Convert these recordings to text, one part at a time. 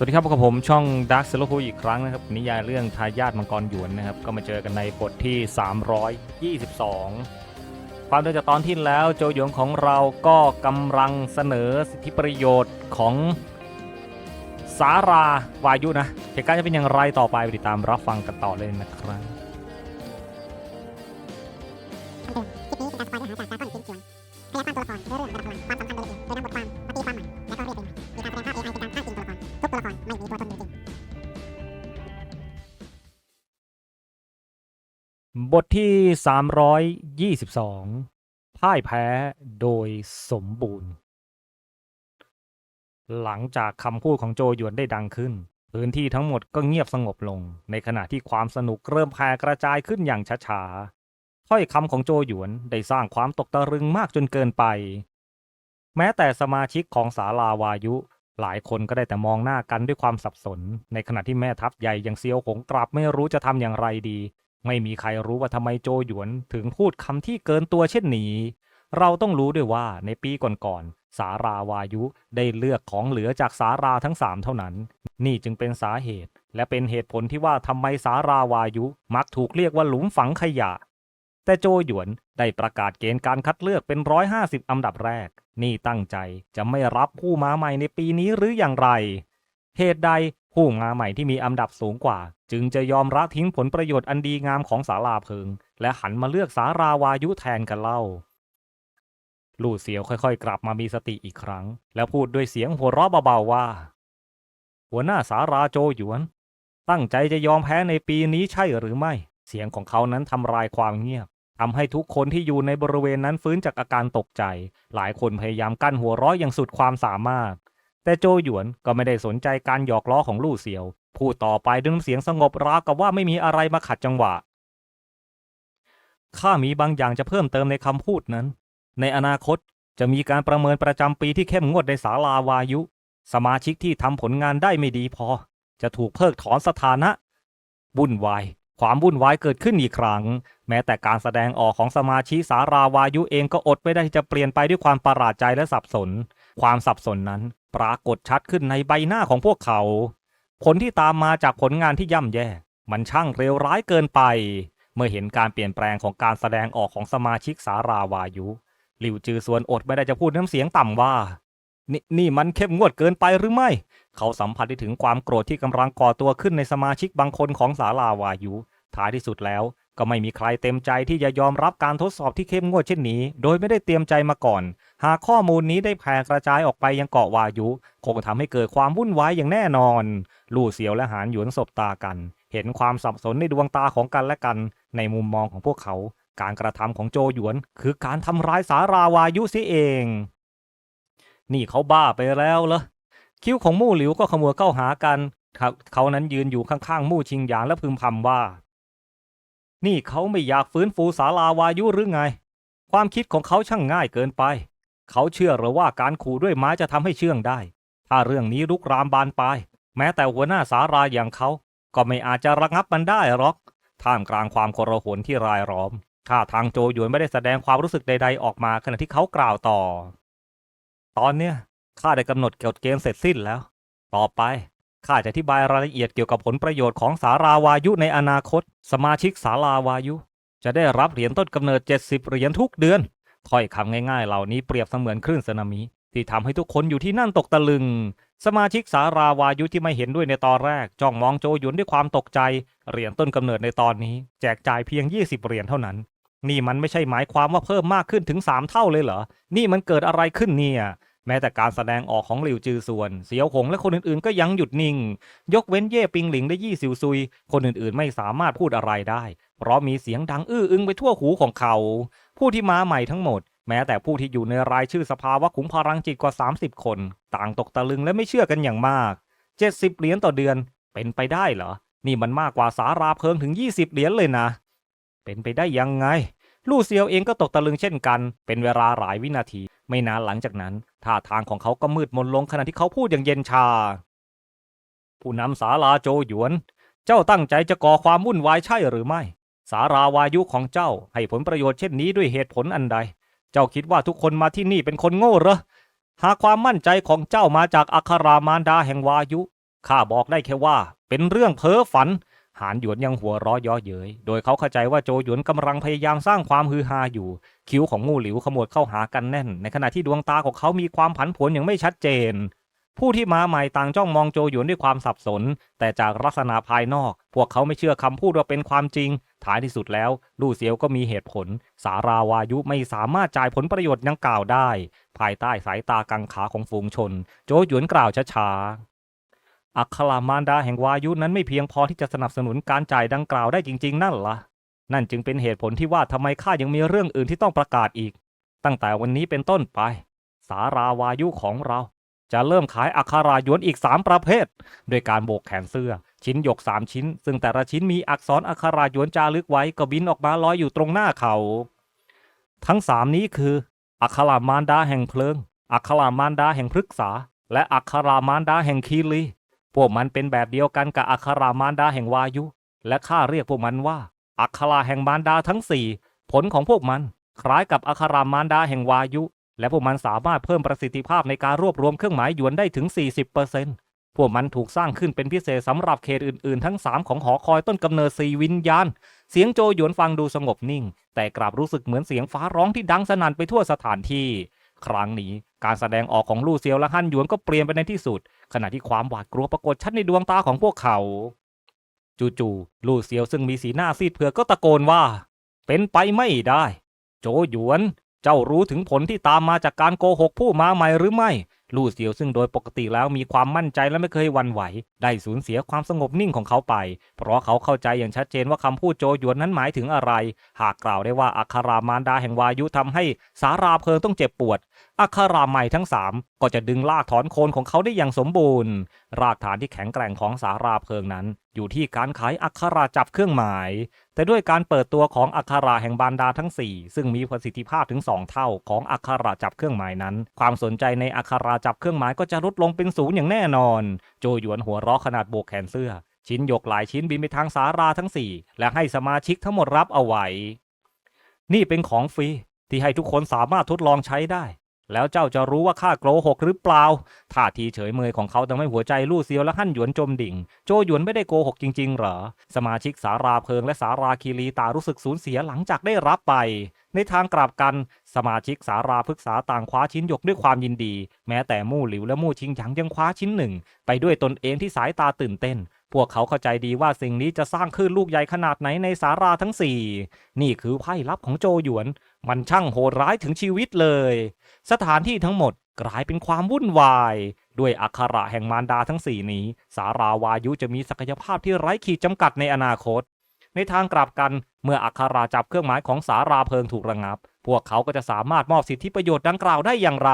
สวัสดีครับพบกับผมช่อง Dark s e l o p o อีกครั้งนะครับ นิยายเรื่องทายาทมังกรหยวนนะครับ ก็มาเจอกันในบทที่ 322 ความเดิมจากตอนที่แล้วโจหยวนของเราก็กำลังเสนอสิทธิประโยชน์ของสาราวายุนะเหตุการณ์จะเป็นอย่างไรต่อไปไปติดตามรับฟังกันต่อเลยนะครับ บทที่ 322 พ่ายแพ้โดยสมบูรณ์ หลังจากคำพูดของโจหยวนได้ดังขึ้น พื้นที่ทั้งหมดก็เงียบสงบลง ในขณะที่ความสนุกเริ่มแผ่กระจายขึ้นอย่างช้าๆถ้อยคำของโจหยวนได้สร้างความตกตะลึงมากจนเกินไป แม้แต่สมาชิกของศาลาวายุ หลายคนก็ได้แต่มองหน้ากันด้วยความสับสน ในขณะที่แม่ทัพใหญ่อย่างเซียวหงกลับไม่รู้จะทำอย่างไรดี ไม่มีใครรู้ว่าทำไมโจหยวนถึงพูดคำที่เกินตัวเช่นนี้ เราต้องรู้ด้วยว่าในปีก่อนๆสาราวายุได้เลือกของเหลือจากสาราทั้งสามเท่านั้น นี่จึงเป็นสาเหตุ และเป็นเหตุผลที่ว่าทำไมสาราวายุมักถูกเรียกว่าหลุมฝังขยะ แต่โจหยวนได้ประกาศเกณฑ์การคัดเลือกเป็นร้อยห้าสิบอันดับแรก นี่ตั้งใจจะไม่รับผู้มาใหม่ในปีนี้หรืออย่างไร เหตุใดผู้มาใหม่ที่มีอันดับสูงกว่า จึงจะยอมละทิ้งผลประโยชน์อันดีงามของศาลาเพิง และหันมาเลือกสาราวายุแทนกันเล่า ลู่เสียวค่อยๆ กลับมามีสติอีกครั้ง แล้วพูดด้วยเสียงหัวเราะเบาๆว่า หัวหน้าสาราโจหยวน ตั้งใจจะยอมแพ้ในปีนี้ใช่หรือไม่ เสียงของเขานั้นทำลายความเงียบทำให้ทุกคนที่อยู่ในบริเวณนั้นฟื้นจากอาการตกใจ หลายคนพยายามกั้นหัวเราะอย่างสุดความสามารถ แต่โจหยวนก็ไม่ได้สนใจการหยอกล้อของลู่เสียว พูดต่อไปด้วยน้ำเสียงสงบราวกับว่าไม่มีอะไรมาขัดจังหวะ ข้ามีบางอย่างจะเพิ่มเติมในคำพูดนั้น ในอนาคตจะมีการประเมินประจำปีที่เข้มงวดในศาลาวายุ สมาชิกที่ทำผลงานได้ไม่ดีพอ จะถูกเพิกถอนสถานะวุ่นวายความวุ่นวายเกิดขึ้นอีกครั้ง แม้แต่การแสดงออกของสมาชิกสาราวายุเองก็อดไม่ได้ที่จะเปลี่ยนไปด้วยความประหลาดใจและสับสน ความสับสนนั้นปรากฏชัดขึ้นในใบหน้าของพวกเขา ผลที่ตามมาจากผลงานที่ย่ำแย่ มันช่างเร็วร้ายเกินไป เมื่อเห็นการเปลี่ยนแปลงของการแสดงออกของสมาชิกสาราวายุ หลิวจือส่วนอดไม่ได้จะพูดน้ำเสียงต่ำว่า นี่นี่มันเข้มงวดเกินไปหรือไม่ เขาสัมผัสได้ถึงความโกรธที่กำลังก่อตัวขึ้นในสมาชิกบางคนของสาลาวายุ ท้ายที่สุดแล้ว ก็ไม่มีใครเต็มใจที่จะยอมรับการทดสอบที่เข้มงวดเช่นนี้ โดยไม่ได้เตรียมใจมาก่อน หากข้อมูลนี้ได้แพร่กระจายออกไปยังเกาะวายุ คงทำให้เกิดความวุ่นวายอย่างแน่นอน ลู่เสียวและหานหยวนสบตากัน เห็นความสับสนในดวงตาของกันและกัน ในมุมมองของพวกเขา การกระทำของโจหยวน คือการทำร้ายสาราวายุเสียเอง นี่เขาบ้าไปแล้วเหรอคิ้วของมู่หลิวก็ขมวดเข้าหากันเขาเขานั้นยืนอยู่ข้างๆมู่ชิงหยางและพึมพำว่า นี่เขาไม่อยากฟื้นฟูสาลาวายุหรือไง ความคิดของเขาช่างง่ายเกินไป เขาเชื่อหรือว่าการขู่ด้วยไม้จะทำให้เชื่องได้ ถ้าเรื่องนี้ลุกรามบานปลาย แม้แต่หัวหน้าสาราอย่างเขา ก็ไม่อาจจะระงับมันได้หรอก ท่ามกลางความโกรหนที่รายล้อมท่าทางโจหยวนไม่ได้แสดงความรู้สึกใด ๆ ออกมาขณะที่เขากล่าวต่อ ตอนเนี้ยข้าได้กำหนดเกฎเกณฑ์เสร็จสิ้นแล้ว ต่อไป ข้าจะอธิบายรายละเอียดเกี่ยวกับผลประโยชน์ของสาราวายุในอนาคต สมาชิกสาราวายุ จะได้รับเหรียญต้นกำเนิด 70 เหรียญทุกเดือน ถ้อยคำง่ายๆ เหล่านี้เปรียบเสมือนคลื่นสึนามิ ที่ทำให้ทุกคนอยู่ที่นั่นตกตะลึง สมาชิกสาราวายุที่ไม่เห็นด้วยในตอนแรก จ้องมองโจหยุนด้วยความตกใจ เหรียญต้นกำเนิดในตอนนี้ แจกจ่ายเพียง 20 เหรียญเท่านั้น นี่มันไม่ใช่หมายความว่าเพิ่มมากขึ้นถึง 3 เท่าเลยเหรอ นี่มันเกิดอะไรขึ้นเนี่ย แม้แต่การแสดงออกของหลิวจือส่วน เสียวหงและคนอื่นๆ ก็ยังหยุดนิ่ง ยกเว้นเย่ปิงหลิงและยี่สิวซุย คนอื่นๆ ไม่สามารถพูดอะไรได้ เพราะมีเสียงดังอื้ออึงไปทั่วหูของเขา ผู้ที่มาใหม่ทั้งหมด แม้แต่ผู้ที่อยู่ในรายชื่อสภาวะขุมพลังจิตกว่า 30 คน ต่างตกตะลึงและไม่เชื่อกันอย่างมาก 70 เหรียญต่อเดือน เป็นไปได้เหรอ นี่มันมากกว่าสาราเพิงถึง 20 เหรียญเลยนะ เป็นไปได้ยังไง ลู่เซียวเองก็ตกตะลึงเช่นกัน เป็นเวลาหลายวินาที ไม่นานหลังจากนั้นท่าทางของเขาก็มืดมนลงขณะที่เขาพูดอย่างเย็นชา ผู้นำสาลาโจหยวน เจ้าตั้งใจจะก่อความวุ่นวายใช่หรือไม่ สาราวายุของเจ้าให้ผลประโยชน์เช่นนี้ด้วยเหตุผลอันใด เจ้าคิดว่าทุกคนมาที่นี่เป็นคนโง่เหรอหากความมั่นใจของเจ้ามาจากอัครามารดาแห่งวายุข้าบอกได้แค่ว่า เป็นเรื่องเพ้อฝัน หานหยวนยังหัวเร้อเย่อเย้ยโดยเขาเข้าใจว่าโจหยวนกำลังพยายามสร้างความฮือฮาอยู่ คิ้วของมู่หลิวขมวดเข้าหากันแน่น ในขณะที่ดวงตาของเขามีความผันผวนอย่างไม่ชัดเจน ผู้ที่มาใหม่ต่างจ้องมองโจหยวนด้วยความสับสน แต่จากลักษณะภายนอก พวกเขาไม่เชื่อคำพูดว่าเป็นความจริง ท้ายที่สุดแล้ว ลู่เสียวก็มีเหตุผล สาราวายุไม่สามารถจ่ายผลประโยชน์ดังกล่าวได้ ภายใต้สายตากังขาของฝูงชน โจหยวนกล่าวช้าๆ อัครามารดาแห่งวายุนั้นไม่เพียงพอที่จะสนับสนุนการจ่ายดังกล่าวได้จริง ๆ นั่นละ่ะ นั่นจึงเป็นเหตุผลที่ว่าทำไมข้ายังมีเรื่องอื่นที่ต้องประกาศอีก ตั้งแต่วันนี้เป็นต้นไป สาราวายุของเรา จะเริ่มขายอัครายวนอีก 3 ประเภท โดยการโบกแขนเสื้อ ชิ้นหยก 3 ชิ้น ซึ่งแต่ละชิ้นมีอักษรอัครายวนจารึกไว้ก็บินออกมาลอยอยู่ตรงหน้าเขา ทั้งสามนี้คือ อัครามารดาแห่งเพลิง อัครามารดาแห่งพฤกษา และอัครามารดาแห่งคีรี วกมันเป็นแบบเดียวกันกับอัครามารดาแห่งวายุ และข้าเรียกพวกมันว่า อัคราแห่งมารดาทั้งสี่ผลของพวกมันคล้ายกับอัครามารดาแห่งวายุ และพวกมันสามารถเพิ่มประสิทธิภาพในการรวบรวมเครื่องหมายหยวนได้ถึง 40%พวกมันถูกสร้างขึ้นเป็นพิเศษสำหรับเขตอื่นๆ ทั้ง 3 ของหอคอยต้นกำเนิดสีวิญญาณ เสียงโจหยวนฟังดูสงบนิ่ง แต่กลับรู้สึกเหมือนเสียงฟ้าร้องที่ดังสนั่นไปทั่วสถานที่ ครั้งนี้การแสดงออกของลู่เซียวและฮั่นหยวนก็เปลี่ยนไปในที่สุด ขณะที่ความหวาดกลัวปรากฏชัดในดวงตาของพวกเขา จู่ๆลู่เซียวซึ่งมีสีหน้าซีดเผือกก็ตะโกนว่า เป็นไปไม่ได้ โจหยวน เจ้ารู้ถึงผลที่ตามมาจากการโกหกผู้มาใหม่หรือไม่ ลู่เสียวซึ่งโดยปกติแล้วมีความมั่นใจและไม่เคยวันไหว ได้สูญเสียความสงบนิ่งของเขาไป เพราะเขาเข้าใจอย่างชัดเจนว่าคำพูดโจหยวนนั้นหมายถึงอะไร หากกล่าวได้ว่าอัครามารดาแห่งวายุทำให้สาราเพลิงต้องเจ็บปวด อัคราใหม่ทั้งสามก็จะดึงลากถอนโคนของเขาได้อย่างสมบูรณ์ รากฐานที่แข็งแกร่งของสาราเพลิงนั้นอยู่ที่การขายอัคราจับเครื่องหมาย แต่ด้วยการเปิดตัวของอัคราแห่งบานดาทั้ง 4 ซึ่งมีประสิทธิภาพถึง 2 เท่าของอัคราจับเครื่องหมายนั้น ความสนใจในอัคราจับเครื่องหมายก็จะลดลงเป็นศูนย์อย่างแน่นอน โจหยวนหัวเราะขนาดโบกแขนเสื้อ ชิ้นหยกหลายชิ้นบินไปทางสาราทั้ง 4 และให้สมาชิกทั้งหมดรับเอาไว้ นี่เป็นของฟรีที่ให้ทุกคนสามารถทดลองใช้ได้ แล้วเจ้าจะรู้ว่าข้าโกหกหรือเปล่า ท่าทีเฉยเมยของเขาทำให้หัวใจลู่เซียวและหั่นหยวนจมดิ่ง โจหยวนไม่ได้โกหกจริงๆเหรอ สมาชิกสาราเพลิงและสาราคีรีตารู้สึกสูญเสียหลังจากได้รับไป ในทางกลับกัน สมาชิกสาราพฤกษาต่างคว้าชิ้นหยกด้วยความยินดี แม้แต่มู่หลิวและมู่ชิงหยางยังคว้าชิ้นหนึ่ง ไปด้วยตนเองที่สายตาตื่นเต้น พวกเขาเข้าใจดีว่าสิ่งนี้จะสร้างคลื่นลูกใหญ่ขนาดไหนในสาราทั้งสี่นี่คือไพ่ลับของโจหยวน มันช่างโหดร้ายถึงชีวิตเลย สถานที่ทั้งหมดกลายเป็นความวุ่นวาย ด้วยอักขระแห่งมารดาทั้งสี่นี้ สาราวายุจะมีศักยภาพที่ไร้ขีดจำกัดในอนาคต ในทางกลับกันเมื่ออักขราจับเครื่องหมายของสาราเพลิงถูกระงับ พวกเขาก็จะสามารถมอบสิทธิประโยชน์ดังกล่าวได้อย่างไร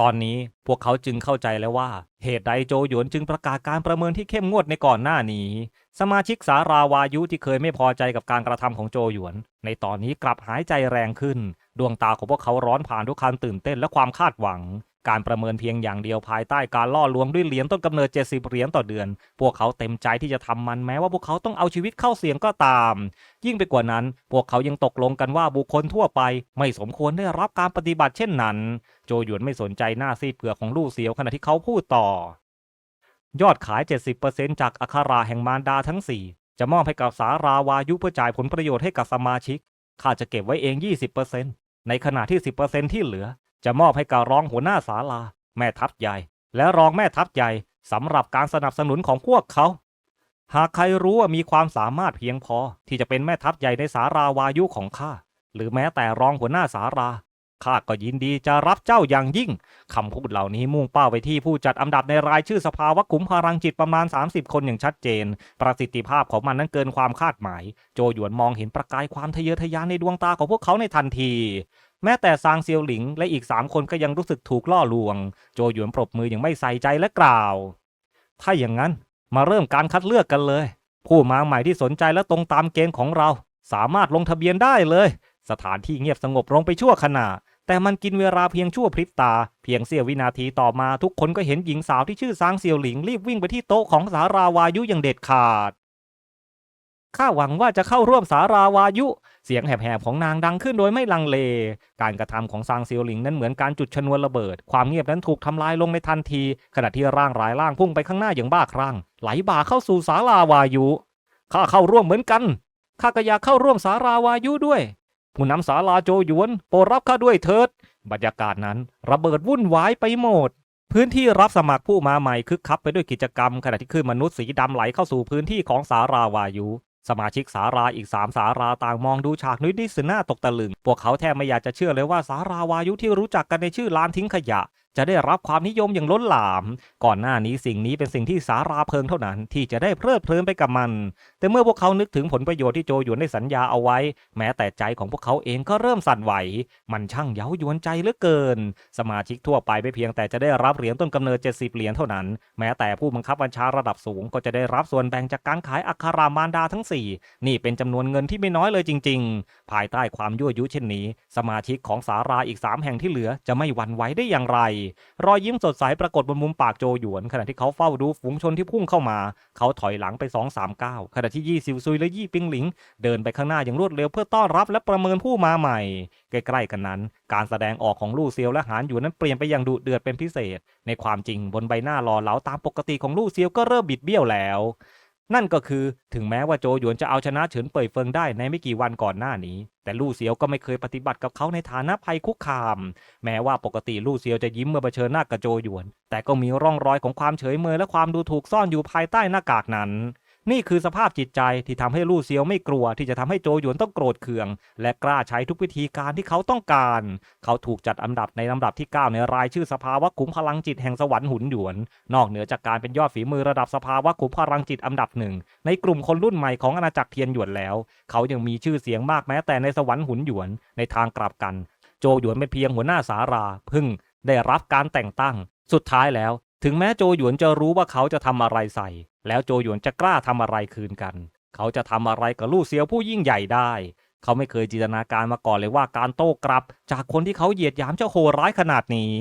ตอนนี้พวกเขาจึงเข้าใจแล้วว่า เหตุใดโจหยวนจึงประกาศการประเมินที่เข้มงวดในก่อนหน้านี้ สมาชิกสาราวายุที่เคยไม่พอใจกับการกระทำของโจหยวน ในตอนนี้กลับหายใจแรงขึ้น ดวงตาของพวกเขาร้อนผ่านทุกการตื่นเต้นและความคาดหวัง การประเมินเพียงอย่างเดียวภายใต้การล่อลวงด้วยเหรียญต้นกำเนิด 70 เหรียญต่อเดือน พวกเขาเต็มใจที่จะทำมันแม้ว่าพวกเขาต้องเอาชีวิตเข้าเสี่ยงก็ตาม ยิ่งไปกว่านั้น พวกเขายังตกลงกันว่าบุคคลทั่วไป ไม่สมควรได้รับการปฏิบัติเช่นนั้น โจหยวนไม่สนใจหน้าซีดเผือกของลู่เสียวขณะที่เขาพูดต่อ ยอดขาย 70%จากอัคาราแห่งมารดาทั้ง 4 จะมอบให้กับสาราวายุเพื่อจ่ายผลประโยชน์ให้กับสมาชิกข้าจะเก็บไว้เอง 20%ในขณะที่ 10%ที่เหลือ จะมอบให้กับรองหัวหน้าศาลา แม่ทัพใหญ่ และรองแม่ทัพใหญ่สำหรับการสนับสนุนของพวกเขา หากใครรู้ว่ามีความสามารถเพียงพอที่จะเป็นแม่ทัพใหญ่ในสาราวายุของข้าหรือแม้แต่รองหัวหน้าสาราข้าก็ยินดีจะรับเจ้าอย่างยิ่งคำพูดเหล่านี้มุ่งเป้าไปที่ผู้จัดอันดับในรายชื่อสภาวะขุมพลังจิตประมาณ 30 คนอย่างชัดเจน ประสิทธิภาพของมันนั้นเกินความคาดหมาย โจหยวนมองเห็นประกายความทะเยอทะยานในดวงตาของพวกเขาในทันที แม้แต่ซางเซียวหลิงและอีกสามคนก็ยังรู้สึกถูกล่อลวง โจหยวนปรบมืออย่างไม่ใส่ใจและกล่าว ถ้าอย่างนั้นมาเริ่มการคัดเลือกกันเลย ผู้มาใหม่ที่สนใจและตรงตามเกณฑ์ของเรา สามารถลงทะเบียนได้เลย สถานที่เงียบสงบลงไปชั่วขณะ แต่มันกินเวลาเพียงชั่วพริบตา เพียงเสี้ยววินาทีต่อมาทุกคนก็เห็นหญิงสาวที่ชื่อซางเซียวหลิงรีบวิ่งไปที่โต๊ะของสาราวายุอย่างเด็ดขาด ข้าหวังว่าจะเข้าร่วมสาราวายุ เสียงแหบๆของนางดังขึ้นโดยไม่ลังเล การกระทำของซางเซียวหลิงนั้นเหมือนการจุดชนวนระเบิด ความเงียบนั้นถูกทำลายลงในทันที ขณะที่ร่างรายร่างพุ่งไปข้างหน้าอย่างบ้าคลั่ง ไหลบ่าเข้าสู่สาราวายุ ข้าเข้าร่วมเหมือนกัน ข้าก็อยากเข้าร่วมสาราวายุด้วย ผู้นำสาลาโจหยวน โปรดรับข้าด้วยเถิด บรรยากาศนั้นระเบิดวุ่นวายไปหมดพื้นที่รับสมัครผู้มาใหม่คึกคักไปด้วยกิจกรรม ขณะที่คลื่นมนุษย์สีดำไหลเข้าสู่พื้นที่ของสาราวายุ สมาชิกสาราอีกสามสาราต่างมองดูฉากนี้ด้วยสีหน้าตกตะลึง พวกเขาแทบไม่อยากจะเชื่อเลยว่าสาราวายุที่รู้จักกันในชื่อลานทิ้งขยะ จะได้รับความนิยมอย่างล้นหลาม ก่อนหน้านี้สิ่งนี้เป็นสิ่งที่สาราเพิงเท่านั้นที่จะได้เพลิดเพลินไปกับมัน แต่เมื่อพวกเขานึกถึงผลประโยชน์ที่โจหยวนได้สัญญาเอาไว้ แม้แต่ใจของพวกเขาเองก็เริ่มสั่นไหว มันช่างเย้ายวนใจเหลือเกิน สมาชิกทั่วไปไม่เพียงแต่จะได้รับเหรียญต้นกำเนิด 70 เหรียญเท่านั้น แม้แต่ผู้บังคับบัญชาระดับสูงก็จะได้รับส่วนแบ่งจากการขายอัคารามารดาทั้ง 4 นี่เป็นจำนวนเงินที่ไม่น้อยเลยจริง ๆ ภายใต้ความยั่วยุเช่นนี้ สมาชิกของสาราอีก 3 แห่งที่เหลือจะไม่หวั่นไหวได้อย่างไรรอยยิ้มสดใสปรากฏบนมุมปากโจหยวน ขณะที่เขาเฝ้าดูฝูงชนที่พุ่งเข้ามา เขาถอยหลังไป2อสามก้าวขณะที่ยี่ซิวซุยและยี่ปิงหลิง เดินไปข้างหน้าอย่างรวดเร็วเพื่อต้อนรับและประเมินผู้มาใหม่ ใกล้ๆกันนั้น การแสดงออกของลู่เซียวและหานหยวนนั้นเปลี่ยนไปอย่างดุเดือดเป็นพิเศษ ในความจริงบนใบหน้าหล่อเหลาตามปกติของลู่เซียวก็เริ่มบิดเบี้ยวแล้ว นั่นก็คือถึงแม้ว่าโจหยวนจะเอาชนะเฉินเป่ยเฟิงได้ในไม่กี่วันก่อนหน้านี้ แต่ลู่เซียวก็ไม่เคยปฏิบัติกับเขาในฐานะภัยคุกคาม แม้ว่าปกติลู่เซียวจะยิ้มเมื่อเผชิญหน้ากับโจหยวน แต่ก็มีร่องรอยของความเฉยเมยและความดูถูกซ่อนอยู่ภายใต้หน้ากากนั้น นี่คือสภาพจิตใจที่ทำให้ลู่เซียวไม่กลัวที่จะทำให้โจหยวนต้องโกรธเคือง และกล้าใช้ทุกวิธีการที่เขาต้องการ เขาถูกจัดอันดับในลำดับที่ 9 ในรายชื่อสภาวะขุมพลังจิตแห่งสวรรค์หุนหยวน นอกเหนือจากการเป็นยอดฝีมือระดับสภาวะขุมพลังจิตอันดับหนึ่งในกลุ่มคนรุ่นใหม่ของอาณาจักรเทียนหยวนแล้ว เขายังมีชื่อเสียงมากแม้แต่ในสวรรค์หุนหยวนในทางกลับกัน โจหยวนเป็นเพียงหัวหน้าสารา พึ่งได้รับการแต่งตั้ง สุดท้ายแล้ว ถึงแม้โจหยวนจะรู้ว่าเขาจะทำอะไรใส่ แล้วโจหยวนจะกล้าทำอะไรคืนกัน เขาจะทำอะไรกับลู่เซียวผู้ยิ่งใหญ่ได้ เขาไม่เคยจินตนาการมาก่อนเลยว่าการโต้กลับ จากคนที่เขาเหยียดหยามเจ้าโหดร้ายขนาดนี้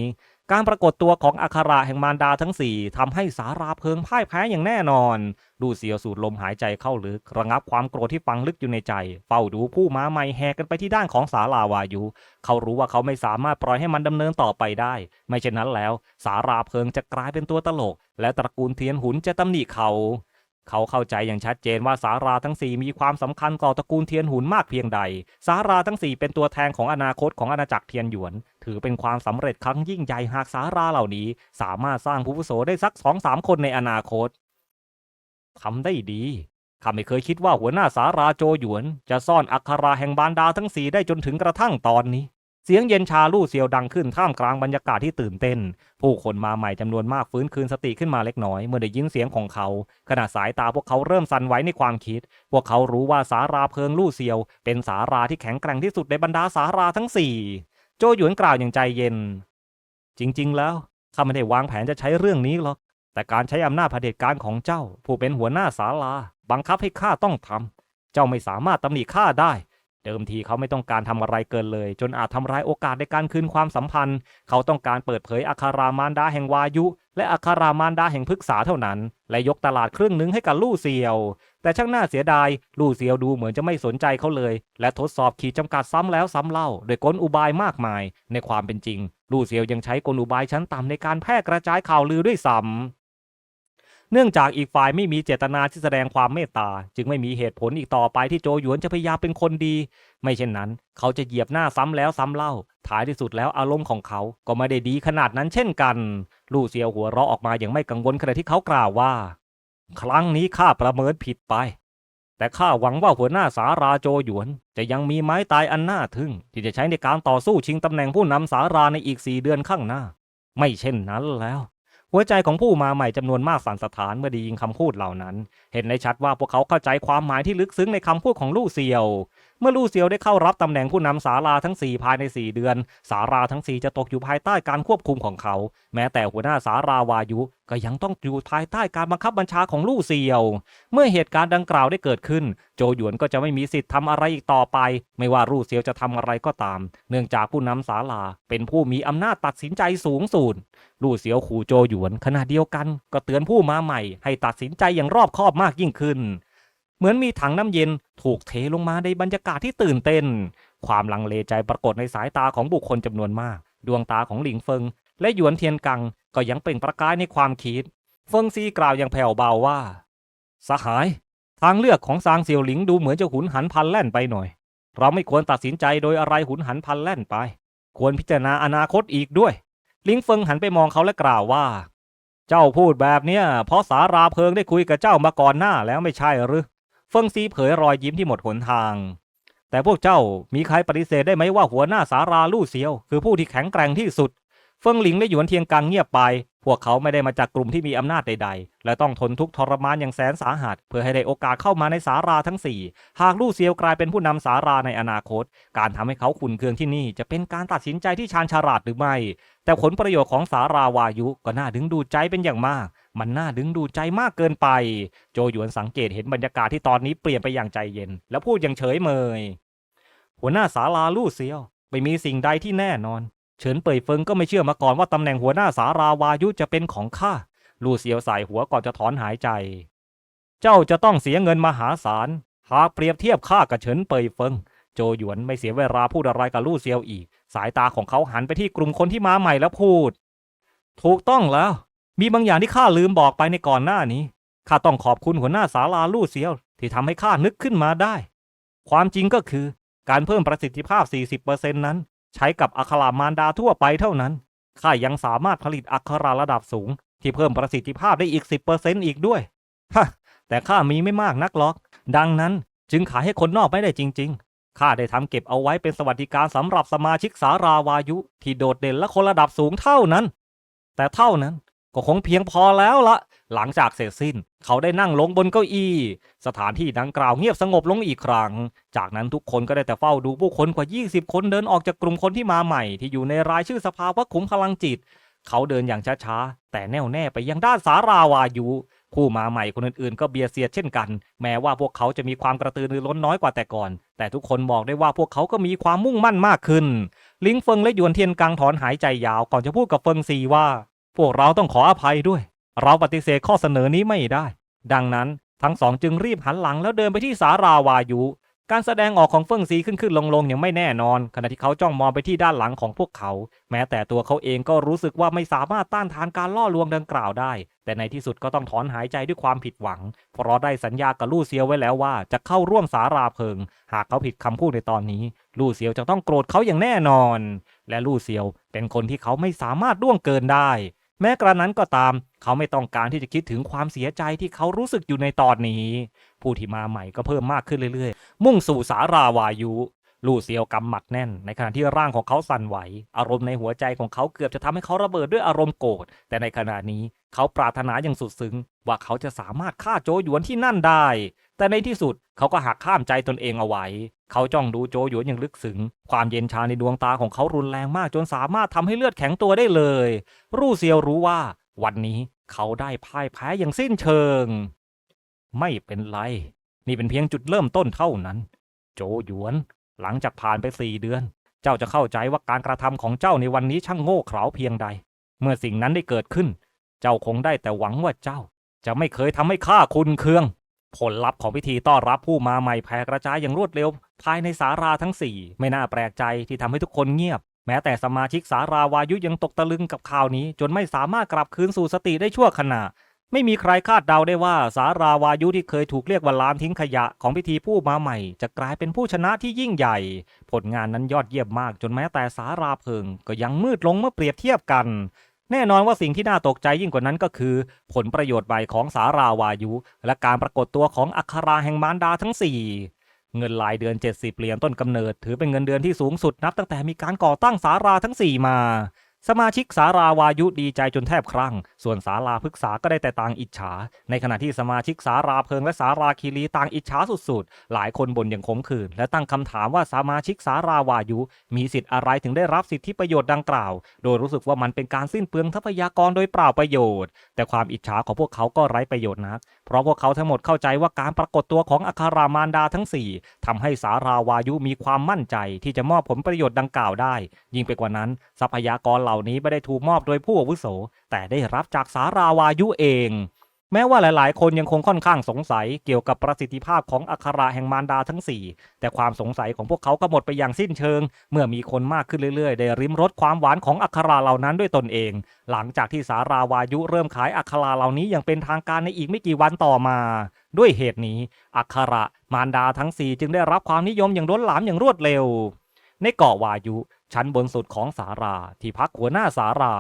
การปรากฏตัวของอัคราแห่งมารดาทั้งสี่ทำให้สาราเพิงพ่ายแพ้อย่างแน่นอน ดูเสียวสูดลมหายใจเข้าลึก ระงับความโกรธที่ฝังลึกอยู่ในใจ เฝ้าดูผู้ม้าใหม่แหกกันไปที่ด้านของสาลาวายุ เขารู้ว่าเขาไม่สามารถปล่อยให้มันดำเนินต่อไปได้ ไม่เช่นนั้นแล้ว สาราเพิงจะกลายเป็นตัวตลก และตระกูลเทียนหุนจะตำหนิเขา เขาเข้าใจอย่างชัดเจนว่าสาราทั้งสี่มีความสำคัญต่อตระกูลเทียนหุนมากเพียงใด สาราทั้งสี่เป็นตัวแทนของอนาคตของอาณาจักรเทียนหยวน ถือเป็นความสำเร็จครั้งยิ่งใหญ่หากสาราเหล่านี้ สามารถสร้างผู้วุโสได้สักสองสามคนในอนาคตทำได้ดีข้าไม่เคยคิดว่าหัวหน้าสาราโจหยวน จะซ่อนอัคราแห่งบานดาทั้งสี่ได้จนถึงกระทั่งตอนนี้ เสียงเย็นชาลู่เซียวดังขึ้นท่ามกลางบรรยากาศที่ตื่นเต้น ผู้คนมาใหม่จำนวนมากฟื้นคืนสติขึ้นมาเล็กน้อย เมื่อได้ยินเสียงของเขา ขณะสายตาพวกเขาเริ่มสั่นไหวในความคิด พวกเขารู้ว่าสาราเพิงลู่เซียว เป็นสาราที่แข็งแกร่งที่สุดในบรรดาสาราทั้งสี่โจหยวนกล่าวอย่างใจเย็น จริง ๆ แล้วข้าไม่ได้วางแผนจะใช้เรื่องนี้หรอกแต่การใช้อำนาจเผด็จการของเจ้า ผู้เป็นหัวหน้าศาลา บังคับให้ข้าต้องทำเจ้าไม่สามารถตำหนิข้าได้ เดิมทีเขาไม่ต้องการทำอะไรเกินเลย จนอาจทำร้ายโอกาสในการคืนความสัมพันธ์ เขาต้องการเปิดเผยอัคารามารดาแห่งวายุ และอัคารามารดาแห่งพฤกษาเท่านั้น และยกตลาดครึ่งหนึ่งให้กับลู่เซียว แต่ช่างน่าเสียดาย ลู่เซียวดูเหมือนจะไม่สนใจเขาเลย และทดสอบขีดจำกัดซ้ำแล้วซ้ำเล่าโดยกลอุบายมากมาย ในความเป็นจริง ลู่เซียวยังใช้กลอุบายชั้นต่ำในการแพร่กระจายข่าวลือด้วยซ้ำ เนื่องจากอีกฝ่ายไม่มีเจตนาที่แสดงความเมตตา จึงไม่มีเหตุผลอีกต่อไปที่โจหยวนจะพยายามเป็นคนดี ไม่เช่นนั้น เขาจะเหยียบหน้าซ้ำแล้วซ้ำเล่า ท้ายที่สุดแล้วอารมณ์ของเขาก็ไม่ได้ดีขนาดนั้นเช่นกันลู่เซียวหัวเราะออกมาอย่างไม่กังวลขณะที่เขากล่าวว่า ครั้งนี้ข้าประเมินผิดไป แต่ข้าหวังว่าหัวหน้าสาราโจหยวน จะยังมีไม้ตายอันน่าทึ่ง ที่จะใช้ในการต่อสู้ชิงตำแหน่งผู้นำสาราในอีกสี่เดือนข้างหน้า ไม่เช่นนั้นแล้ว หัวใจของผู้มาใหม่จำนวนมากสั่นสะท้านเมื่อได้ยินคำพูดเหล่านั้น เห็นได้ชัดว่าพวกเขาเข้าใจความหมายที่ลึกซึ้งในคำพูดของลู่เซียว เมื่อลู่เซียวได้เข้ารับตำแหน่งผู้นำศาลาทั้ง 4 ภายใน 4 เดือนสาราทั้ง 4 จะตกอยู่ภายใต้การควบคุมของเขา แม้แต่หัวหน้าสาราวายุ ก็ยังต้องอยู่ภายใต้การบังคับบัญชาของลู่เซียว เมื่อเหตุการณ์ดังกล่าวได้เกิดขึ้น โจหยวนก็จะไม่มีสิทธิ์ทำอะไรอีกต่อไป ไม่ว่าลู่เซียวจะทำอะไรก็ตาม เนื่องจากผู้นำศาลา เป็นผู้มีอำนาจตัดสินใจสูงสุดลู่เซียวขู่โจหยวนขณะเดียวกัน ก็เตือนผู้มาใหม่ให้ตัดสินใจอย่างรอบคอบมากยิ่งขึ้น เหมือนมีถังน้ำเย็นถูกเทลงมาในบรรยากาศที่ตื่นเต้น ความลังเลใจปรากฏในสายตาของบุคคลจำนวนมาก ดวงตาของหลิงเฟิง และหยวนเทียนกังก็ยังเป็นประกายในความคิด เฟิงซีกล่าวอย่างแผ่วเบาว่า สหาย ทางเลือกของซางเซียวหลิงดูเหมือนจะหุนหันพันแล่นไปหน่อย เราไม่ควรตัดสินใจโดยอะไรหุนหันพันแล่นไป ควรพิจารณาอนาคตอีกด้วย หลิงเฟิงหันไปมองเขาและกล่าวว่า เจ้าพูดแบบเนี้ยเพราะสาราเพิงได้คุยกับเจ้ามาก่อนหน้าแล้วไม่ใช่หรือ เฟิงซีเผยรอยยิ้มที่หมดหนทาง แต่พวกเจ้ามีใครปฏิเสธได้ไหมว่าหัวหน้าสาราลู่เซียว คือผู้ที่แข็งแกร่งที่สุด เฟิงหลิงและหยวนเทียงกังเงียบไป พวกเขาไม่ได้มาจากกลุ่มที่มีอำนาจใด ๆ และต้องทนทุกข์ทรมานอย่างแสนสาหัส เพื่อให้ได้โอกาสเข้ามาในสาราทั้งสี่หากลู่เซียวกลายเป็นผู้นำสาราในอนาคต การทำให้เขาขุนเคืองที่นี่จะเป็นการตัดสินใจที่ชาญฉลาดหรือไม่ แต่ผลประโยชน์ของสาราวายุก็น่าดึงดูดใจเป็นอย่างมาก มันน่าดึงดูดใจมากเกินไป โจหยวนสังเกตเห็นบรรยากาศที่ตอนนี้เปลี่ยนไปอย่างใจเย็น แล้วพูดอย่างเฉยเมย หัวหน้าศาลาลู่เซียว ไม่มีสิ่งใดที่แน่นอน เฉินเป่ยเฟิงก็ไม่เชื่อมาก่อนว่าตำแหน่งหัวหน้าสาราวายุจะเป็นของข้าลู่เซียวสายหัวก่อนจะถอนหายใจ เจ้าจะต้องเสียเงินมหาศาลหากเปรียบเทียบข้ากับเฉินเป่ยเฟิงโจหยวนไม่เสียเวลาพูดอะไรกับลู่เซียวอีก สายตาของเขาหันไปที่กลุ่มคนที่มาใหม่แล้วพูด ถูกต้องแล้ว มีบางอย่างที่ข้าลืมบอกไปในก่อนหน้านี้ ข้าต้องขอบคุณหัวหน้าศาลาลู่เซียว ที่ทำให้ข้านึกขึ้นมาได้ ความจริงก็คือการเพิ่มประสิทธิภาพ 40%นั้น ใช้กับอัครามารดาทั่วไปเท่านั้น ข้ายังสามารถผลิตอัคราระดับสูง ที่เพิ่มประสิทธิภาพได้อีก 10%อีกด้วย ฮะ แต่ข้ามีไม่มากนักหรอก ดังนั้นจึงขายให้คนนอกไม่ได้จริง ๆ ข้าได้ทำเก็บเอาไว้เป็นสวัสดิการสำหรับสมาชิกสาราวายุ ที่โดดเด่นและคนระดับสูงเท่านั้น แต่เท่านั้น ก็คงเพียงพอแล้วละ หลังจากเสร็จสิ้น เขาได้นั่งลงบนเก้าอี้ สถานที่ดังกล่าวเงียบสงบลงอีกครั้ง จากนั้นทุกคนก็ได้แต่เฝ้าดูผู้คนกว่า 20 คนเดินออกจากกลุ่มคนที่มาใหม่ ที่อยู่ในรายชื่อสภาวะขุมพลังจิต เขาเดินอย่างช้าๆ แต่แน่วแน่ไปยังด้านสาราวายุ ผู้มาใหม่คนอื่นๆ ก็เบียดเสียดเช่นกัน แม้ว่าพวกเขาจะมีความกระตือรือร้นน้อยกว่าแต่ก่อน แต่ทุกคนบอกได้ว่าพวกเขาก็มีความมุ่งมั่นมากขึ้น ลิงเฟิงและหยวนเทียนกังถอนหายใจยาวก่อนจะพูดกับเฟิงซีว่า พวกเราต้องขออภัยด้วย เราปฏิเสธข้อเสนอนี้ไม่ได้ ดังนั้นทั้งสองจึงรีบหันหลังแล้วเดินไปที่สาราวายุ การแสดงออกของเฟิงซีขึ้นขึ้นลงลงอย่างไม่แน่นอน ขณะที่เขาจ้องมองไปที่ด้านหลังของพวกเขา แม้แต่ตัวเขาเองก็รู้สึกว่าไม่สามารถต้านทานการล่อลวงดังกล่าวได้ แต่ในที่สุดก็ต้องถอนหายใจด้วยความผิดหวัง เพราะได้สัญญากับลู่เซียวไว้แล้วว่า จะเข้าร่วมสาราเพิง หากเขาผิดคำพูดในตอนนี้ ลู่เซียวจะต้องโกรธเขาอย่างแน่นอน และลู่เซียวเป็นคนที่เขาไม่สามารถล่วงเกินได้ แม้กระนั้นก็ตาม เขาไม่ต้องการที่จะคิดถึงความเสียใจที่เขารู้สึกอยู่ในตอนนี้ ผู้ที่มาใหม่ก็เพิ่มมากขึ้นเรื่อยๆ มุ่งสู่สาราวายุ ลู่เซียวกำหมัดแน่น ในขณะที่ร่างของเขาสั่นไหว อารมณ์ในหัวใจของเขาเกือบจะทำให้เขาระเบิดด้วยอารมณ์โกรธแต่ในขณะนี้เขาปรารถนาอย่างสุดซึ้งว่าเขาจะสามารถฆ่าโจหยวนที่นั่นได้ แต่ในที่สุดเขาก็หักข้ามใจตนเองเอาไว้ เขาจ้องดูโจหยวนอย่างลึกซึ้ง ความเย็นชาในดวงตาของเขารุนแรงมากจนสามารถทำให้เลือดแข็งตัวได้เลย รู่เซียวรู้ว่า วันนี้เขาได้พ่ายแพ้อย่างสิ้นเชิง ไม่เป็นไร นี่เป็นเพียงจุดเริ่มต้นเท่านั้น โจหยวน หลังจากผ่านไปสี่เดือน เจ้าจะเข้าใจว่าการกระทำของเจ้าในวันนี้ช่างโง่เขลาเพียงใด เมื่อสิ่งนั้นได้เกิดขึ้น เจ้าคงได้แต่หวังว่าเจ้า จะไม่เคยทำให้ข้าคุณเคือง ผลลัพธ์ของพิธีต้อนรับผู้มาใหม่แพร่กระจายอย่างรวดเร็ว ภายในสาราทั้งสี่ไม่น่าแปลกใจที่ทำให้ทุกคนเงียบ แม้แต่สมาชิกสาราวายุยังตกตะลึงกับข่าวนี้ จนไม่สามารถกลับคืนสู่สติได้ชั่วขณะ ไม่มีใครคาดเดาได้ว่าสาราวายุที่เคยถูกเรียกว่าลานทิ้งขยะของพิธีผู้มาใหม่ จะกลายเป็นผู้ชนะที่ยิ่งใหญ่ ผลงานนั้นยอดเยี่ยมมากจนแม้แต่สาราเพิง ก็ยังมืดลงเมื่อเปรียบเทียบกัน แน่นอนว่าสิ่งที่น่าตกใจยิ่งกว่านั้นก็คือ ผลประโยชน์ใหม่ของสาราวายุ และการปรากฏตัวของอัคราแห่งมารดาทั้ง 4 เงินรายเดือน 70เหรียญต้นกำเนิด ถือเป็นเงินเดือนที่สูงสุดนับตั้งแต่มีการก่อตั้งสาราทั้ง 4 มา สมาชิกสาราวายุดีใจจนแทบครั่ง ส่วนสาราพฤกษาก็ได้แต่ต่างอิจฉา ในขณะที่สมาชิกสาราเพิงและสาราคีรีต่างอิจฉาสุดๆ หลายคนบ่นอย่างขมขื่นและตั้งคำถามว่าสมาชิกสาราวายุ มีสิทธิ์อะไรถึงได้รับสิทธิประโยชน์ดังกล่าว โดยรู้สึกว่ามันเป็นการสิ้นเปลืองทรัพยากรโดยเปล่าประโยชน์ แต่ความอิจฉาของพวกเขาก็ไร้ประโยชน์นัก เพราะพวกเขาทั้งหมดเข้าใจว่าการปรากฏตัวของอัคารามารดาทั้ง 4ทำให้สาราวายุมีความมั่นใจที่จะมอบผลประโยชน์ดังกล่าวได้ ยิ่งไปกว่านั้นทรัพยากรเหล่านี้ไม่ได้ถูกมอบโดยผู้อาวุโส แต่ได้รับจากสาราวายุเอง แม้ว่าหลาย ๆ คนยังคงค่อนข้างสงสัยเกี่ยวกับประสิทธิภาพของอัคราแห่งมารดาทั้ง 4 แต่ความสงสัยของพวกเขาก็หมดไปอย่างสิ้นเชิง เมื่อมีคนมากขึ้นเรื่อย ๆ ได้ริมรสความหวานของอัคราเหล่านั้นด้วยตนเอง หลังจากที่สาราวายุเริ่มขายอัคราเหล่านี้อย่างเป็นทางการในอีกไม่กี่วันต่อมา ด้วยเหตุนี้ อัคระมารดาทั้ง 4 จึงได้รับความนิยมอย่างล้นหลามอย่างรวดเร็วในเกาะวายุ ชั้นบนสุดของสาราที่พักหัวหน้าสารา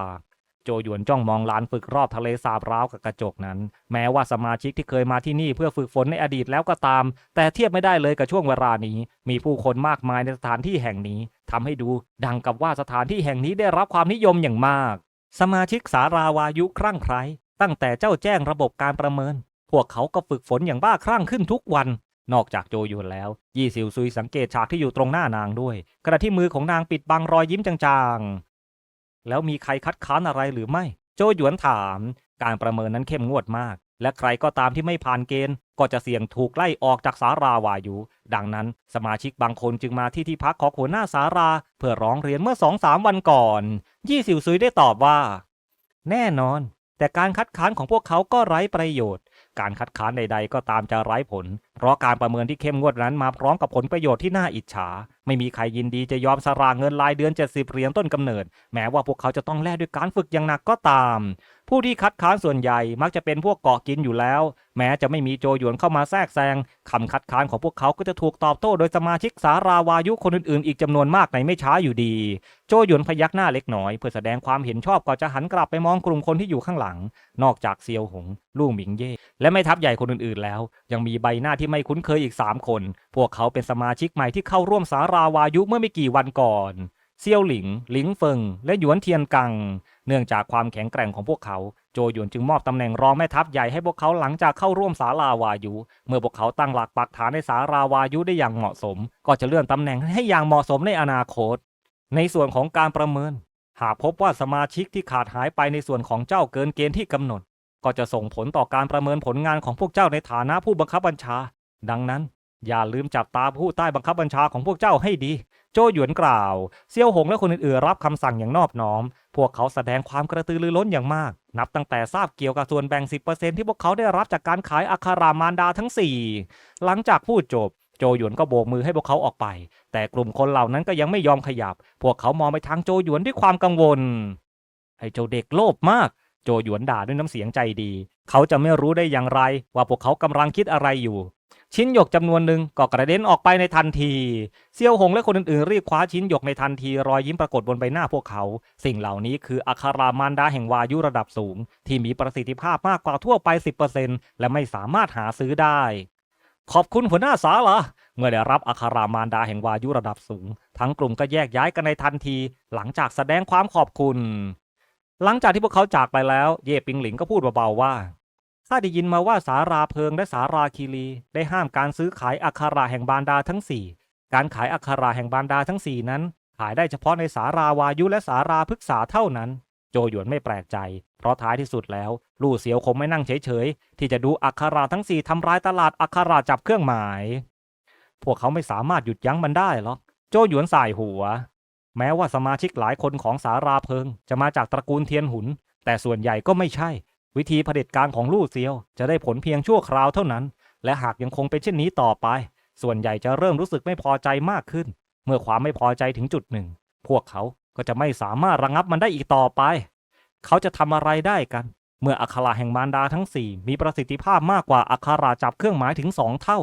โจหยวนจ้องมองลานฝึกรอบทะเลสาบร้าวกับกระจกนั้น แม้ว่าสมาชิกที่เคยมาที่นี่เพื่อฝึกฝนในอดีตแล้วก็ตาม แต่เทียบไม่ได้เลยกับช่วงเวลานี้ มีผู้คนมากมายในสถานที่แห่งนี้ทำให้ดูดังกับว่าสถานที่แห่งนี้ได้รับความนิยมอย่างมาก สมาชิกสาราวายุครั่งไคร้ตั้งแต่เจ้าแจ้งระบบการประเมิน พวกเขาก็ฝึกฝนอย่างบ้าคลั่งขึ้นทุกวัน นอกจากโจหยวนแล้ว ยี่สิวซุยสังเกตฉากที่อยู่ตรงหน้านางด้วยขณะที่มือของนางปิดบังรอยยิ้มจางๆ แล้วมีใครคัดค้านอะไรหรือไม่ โจหยวนถาม การประเมินนั้นเข้มงวดมาก และใครก็ตามที่ไม่ผ่านเกณฑ์ ก็จะเสี่ยงถูกไล่ออกจากสาราวายุ ดังนั้นสมาชิกบางคนจึงมาที่ที่พักของหัวหน้าสารา เพื่อร้องเรียนเมื่อสองสามวันก่อน ยี่สิวซุยได้ตอบว่า แน่นอน แต่การคัดค้านของพวกเขาก็ไร้ประโยชน์ การคัดค้านใด ๆ ก็ตามจะไร้ผล เพราะการประเมินที่เข้มงวดนั้นมาพร้อมกับผลประโยชน์ที่น่าอิจฉา ไม่มีใครยินดีจะยอมสรางเงินรายเดือน 70 เหรียญต้นกำเนิด แม้ว่าพวกเขาจะต้องแลกด้วยการฝึกอย่างหนักก็ตาม ผู้ที่คัดค้านส่วนใหญ่มักจะเป็นพวกเกาะกินอยู่แล้ว แม้จะไม่มีโจหยวนเข้ามาแทรกแซงคำคัดค้านของพวกเขาก็จะถูกตอบโต้โดยสมาชิกสาราวายุคนอื่นๆ อีกจำนวนมากในไม่ช้าอยู่ดี โจหยวนพยักหน้าเล็กน้อยเพื่อแสดงความเห็นชอบก่อนจะหันกลับไปมองกลุ่มคนที่อยู่ข้างหลัง นอกจากเซียวหงลู่หมิงเย่และไม่ทัพใหญ่คนอื่นๆแล้ว ยังมีใบหน้าที่ไม่คุ้นเคยอีก 3 คน พวกเขาเป็นสมาชิกใหม่ที่เข้าร่วมสาราวายุเมื่อไม่กี่วันก่อน เซียวหลิง หลิงเฟิง และหยวนเทียนกัง เนื่องจากความแข็งแกร่งของพวกเขา โจหยวนจึงมอบตำแหน่งรองแม่ทัพใหญ่ให้พวกเขาหลังจากเข้าร่วมสาราวายุ เมื่อพวกเขาตั้งหลักปักฐานในสาราวายุได้อย่างเหมาะสม ก็จะเลื่อนตำแหน่งให้อย่างเหมาะสมในอนาคต ในส่วนของการประเมิน หากพบว่าสมาชิกที่ขาดหายไปในส่วนของเจ้าเกินเกณฑ์ที่กำหนด ก็จะส่งผลต่อการประเมินผลงานของพวกเจ้าในฐานะผู้บังคับบัญชา ดังนั้น อย่าลืมจับตาผู้ใต้บังคับบัญชาของพวกเจ้าให้ดี โจหยวนกล่าว เซียวหงและคนอื่นๆรับคำสั่งอย่างนอบน้อม พวกเขาแสดงความกระตือรือร้นอย่างมาก นับตั้งแต่ทราบเกี่ยวกับส่วนแบ่ง 10%ที่พวกเขาได้รับจากการขายอัคารามานดาทั้ง 4 หลังจากพูดจบ โจหยวนก็โบกมือให้พวกเขาออกไป แต่กลุ่มคนเหล่านั้นก็ยังไม่ยอมขยับ พวกเขามองไปทางโจหยวนด้วยความกังวลไอ้เจ้าเด็กโลภมากโจหยวนด่าด้วยน้ำเสียงใจดี เขาจะไม่รู้ได้อย่างไร ว่าพวกเขากำลังคิดอะไรอยู่ ชิ้นหยกจำนวนหนึ่งก็กระเด็นออกไปในทันที เซียวหงและคนอื่นๆรีบคว้าชิ้นหยกในทันทีรอยยิ้มปรากฏบนใบหน้าพวกเขา สิ่งเหล่านี้คืออัคารามานดาแห่งวายุระดับสูง ที่มีประสิทธิภาพมากกว่าทั่วไป 10%และไม่สามารถหาซื้อได้ ขอบคุณหัวหน้าสาละเมื่อได้รับอัคารามานดาแห่งวายุระดับสูง ทั้งกลุ่มก็แยกย้ายกันในทันที หลังจากแสดงความขอบคุณ หลังจากที่พวกเขาจากไปแล้ว เย่ปิงหลิงก็พูดเบาๆว่า ข้าได้ยินมาว่าสาราเพิงและสาราคีรีได้ห้ามการซื้อขายอัคราแห่งบานดาทั้ง4การขายอัคราแห่งบานดาทั้ง4นั้น ขายได้เฉพาะในสาราวายุและสาราพฤกษาเท่านั้น โจหยวนไม่แปลกใจ เพราะท้ายที่สุดแล้วลู่เสียวคงไม่นั่งเฉยๆ ที่จะดูอัคราทั้ง4ทำร้ายตลาดอัคราจับเครื่องหมาย พวกเขาไม่สามารถหยุดยั้งมันได้หรอกโจหยวนสายหัว แม้ว่าสมาชิกหลายคนของสาราเพิง จะมาจากตระกูลเทียนหุน แต่ส่วนใหญ่ก็ไม่ใช่ วิธีเผด็จการของลู่เซียว จะได้ผลเพียงชั่วคราวเท่านั้น และหากยังคงเป็นเช่นนี้ต่อไป ส่วนใหญ่จะเริ่มรู้สึกไม่พอใจมากขึ้น เมื่อความไม่พอใจถึงจุดหนึ่ง พวกเขาก็จะไม่สามารถระงับมันได้อีกต่อไป เขาจะทำอะไรได้กัน เมื่ออัคราแห่งมารดาทั้ง 4 มีประสิทธิภาพมากกว่าอัคราจับเครื่องหมายถึงสองเท่า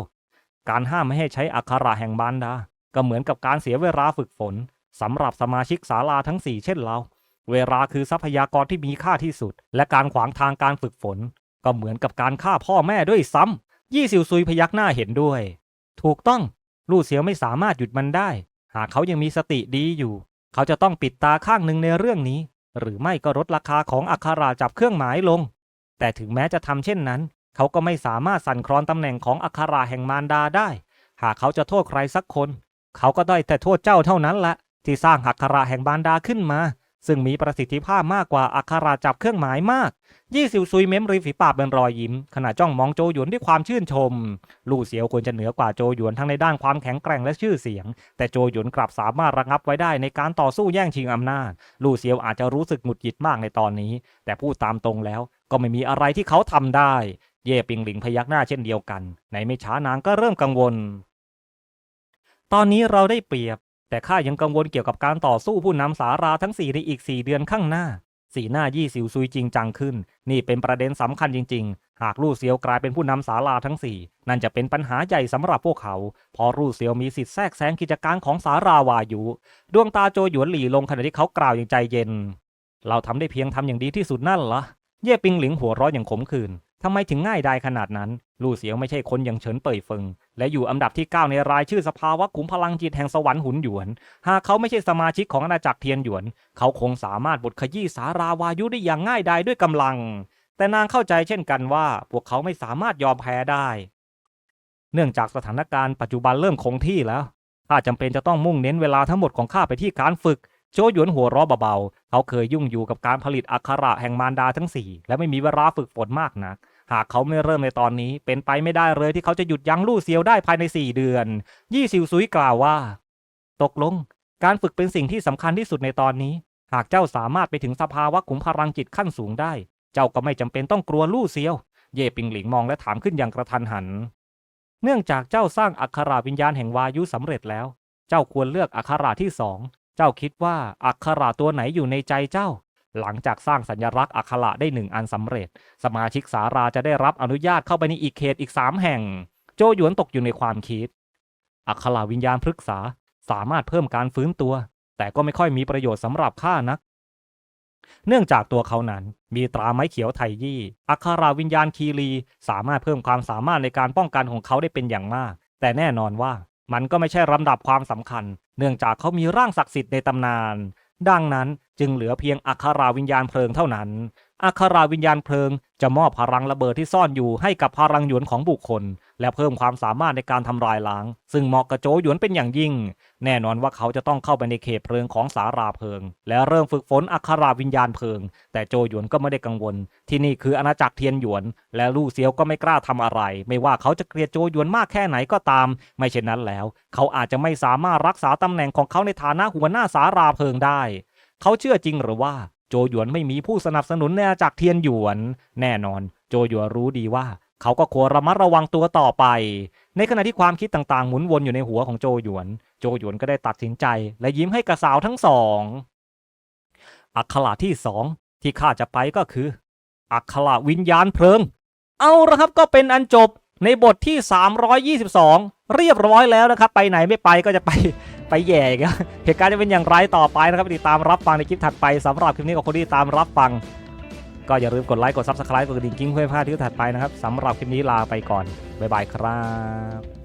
การห้ามไม่ให้ใช้อัคราแห่งมารดา ก็เหมือนกับการเสียเวลาฝึกฝนสำหรับสมาชิกศาลาทั้ง 4 เช่นเรา เวลาคือทรัพยากรที่มีค่าที่สุด และการขวางทางการฝึกฝน ก็เหมือนกับการฆ่าพ่อแม่ด้วยซ้ำยี่สิวซุยพยักหน้าเห็นด้วย ถูกต้อง ลู่เสียวไม่สามารถหยุดมันได้ หากเขายังมีสติดีอยู่ เขาจะต้องปิดตาข้างหนึ่งในเรื่องนี้ หรือไม่ก็ลดราคาของอัคราจับเครื่องหมายลง แต่ถึงแม้จะทำเช่นนั้น เขาก็ไม่สามารถสั่นคลอนตำแหน่งของอัคราแห่งมารดาได้ หากเขาจะโทษใครสักคน เขาก็ได้แต่โทษเจ้าเท่านั้นละที่สร้างอัคราแห่งมารดาขึ้นมา ซึ่งมีประสิทธิภาพมากกว่าอักขระจับเครื่องหมายมาก ยี่สิวซุยเม้มริมฝีปากเป็นรอยยิ้ม ขณะจ้องมองโจหยวนด้วยความชื่นชม ลู่เสียวควรจะเหนือกว่าโจหยวนทั้งในด้านความแข็งแกร่งและชื่อเสียง แต่โจหยวนกลับสามารถระงับไว้ได้ในการต่อสู้แย่งชิงอำนาจ ลู่เสียวอาจจะรู้สึกหงุดหงิดมากในตอนนี้ แต่พูดตามตรงแล้ว ก็ไม่มีอะไรที่เขาทำได้ เย่ปิงหลิงพยักหน้าเช่นเดียวกัน ในไม่ช้านางก็เริ่มกังวล ตอนนี้เราได้เปรียบ แต่ข้ายังกังวลเกี่ยวกับการต่อสู้ผู้นำสาราทั้งสี่ในอีกสี่เดือนข้างหน้า สีหน้ายี่สิวซุยจริงจังขึ้น นี่เป็นประเด็นสำคัญจริง ๆ หากลู่เซียวกลายเป็นผู้นำศาลาทั้งสี่นั่นจะเป็นปัญหาใหญ่สำหรับพวกเขาเพอลู่เซียวมีสิทธิ์แทรกแซงกิจการของสาราวายุ ดวงตาโจหยวนหลี่ลงขณะที่เขากล่าวอย่างใจเย็น เราทำได้เพียงทำอย่างดีที่สุดนั่นเหรอเย่ปิงหลิงหัวเราะอย่างขมขื่น ทำไมถึงง่ายไดายขนาดนั้น ลู่เสียวไม่ใช่คนอย่างเฉินเป่ยเฟิง และอยู่อันดับที่ 9 ในรายชื่อสภาวะขุมพลังจิตแห่งสวรรค์หุนหยวน หากเขาไม่ใช่สมาชิกของอาณาจักรเทียนหยวน เขาคงสามารถบดขยี้สาราวายุได้อย่างง่ายดายด้วยกำลัง แต่นางเข้าใจเช่นกันว่า พวกเขาไม่สามารถยอมแพ้ได้ เนื่องจากสถานการณ์ปัจจุบันเริ่มคงที่แล้วข้าจำเป็นจะต้องมุ่งเน้นเวลาทั้งหมดของข้าไปที่การฝึกโจหยวนหัวเราะเบาๆ เขาเคยยุ่งอยู่กับการผลิตอักขระแห่งมารดาทั้งสี่และไม่มีเวลาฝึกฝนมากนัก หากเขาไม่เริ่มในตอนนี้ เป็นไปไม่ได้เลยที่เขาจะหยุดยั้งลู่เซียวได้ภายในสี่เดือน ยี่ซิวซุยกล่าวว่า ตกลง การฝึกเป็นสิ่งที่สำคัญที่สุดในตอนนี้ หากเจ้าสามารถไปถึงสภาวะขุมพลังจิตขั้นสูงได้ เจ้าก็ไม่จำเป็นต้องกลัวลู่เซียว เย่ปิงหลิงมองและถามขึ้นอย่างกระทันหัน เนื่องจากเจ้าสร้างอักขระวิญญาณแห่งวายุสำเร็จแล้ว เจ้าควรเลือกอักขระที่สอง เจ้าคิดว่าอักขระตัวไหนอยู่ในใจเจ้า หลังจากสร้างสัญลักษณ์อักขระได้หนึ่งอันสำเร็จ สมาชิกสาราจะได้รับอนุญาตเข้าไปในอีกเขตอีกสามแห่ง โจหยวนตกอยู่ในความคิด อักขระวิญญาณพฤกษาสามารถเพิ่มการฟื้นตัว แต่ก็ไม่ค่อยมีประโยชน์สำหรับข้านัก เนื่องจากตัวเขานั้นมีตราไม้เขียวไทยี่ อักขราวิญญาณคีรี สามารถเพิ่มความสามารถในการป้องกันของเขาได้เป็นอย่างมาก แต่แน่นอนว่ามันก็ไม่ใช่ลำดับความสำคัญ เนื่องจากเขามีร่างศักดิ์สิทธิ์ในตำนาน ดังนั้นจึงเหลือเพียงอัคราวิญญาณเพลิงเท่านั้น อัคราวิญญาณเพลิงจะมอบพลังระเบิดที่ซ่อนอยู่ให้กับพลังหยวนของบุคคล และเพิ่มความสามารถในการทำลายล้าง ซึ่งเหมาะกับโจหยวนเป็นอย่างยิ่ง แน่นอนว่าเขาจะต้องเข้าไปในเขตเพลิงของสาราเพลิง และเริ่มฝึกฝนอักขราวิญญาณเพลิง แต่โจหยวนก็ไม่ได้กังวล ที่นี่คืออาณาจักรเทียนหยวน และลู่เซียวก็ไม่กล้าทำอะไร ไม่ว่าเขาจะเกลียดโจหยวนมากแค่ไหนก็ตาม ไม่เช่นนั้นแล้ว เขาอาจจะไม่สามารถรักษาตำแหน่งของเขาในฐานะหัวหน้าสาราเพลิงได้ เขาเชื่อจริงหรือว่าโจหยวนไม่มีผู้สนับสนุนในอาณาจักรเทียนหยวน แน่นอน โจหยวนรู้ดีว่า เขาก็ควรระมัดระวังตัวต่อไป ในขณะที่ความคิดต่างๆ หมุนวนอยู่ในหัวของโจหยวน โจหยวนก็ได้ตัดสินใจ และยิ้มให้กับสาวทั้งสองอักขระที่สองที่ข้าจะไปก็คืออักขระวิญญาณเพลิง เอาละครับก็เป็นอันจบในบทที่ 322 เรียบร้อยแล้วนะครับ ไปไหนไม่ไปก็จะไปไปแย่กันเหตุการณ์จะเป็นอย่างไรต่อไปนะครับติดตามรับฟังในคลิปถัดไปสำหรับคลิปนี้ขอบคุณที่ตามรับฟัง ก็อย่าลืมกดไลค์กด Subscribe กดกระดิ่งกิ้งเพื่อพลาดที่ถัดไปนะครับสำหรับคลิปนี้ลาไปก่อน บ๊ายบายครับ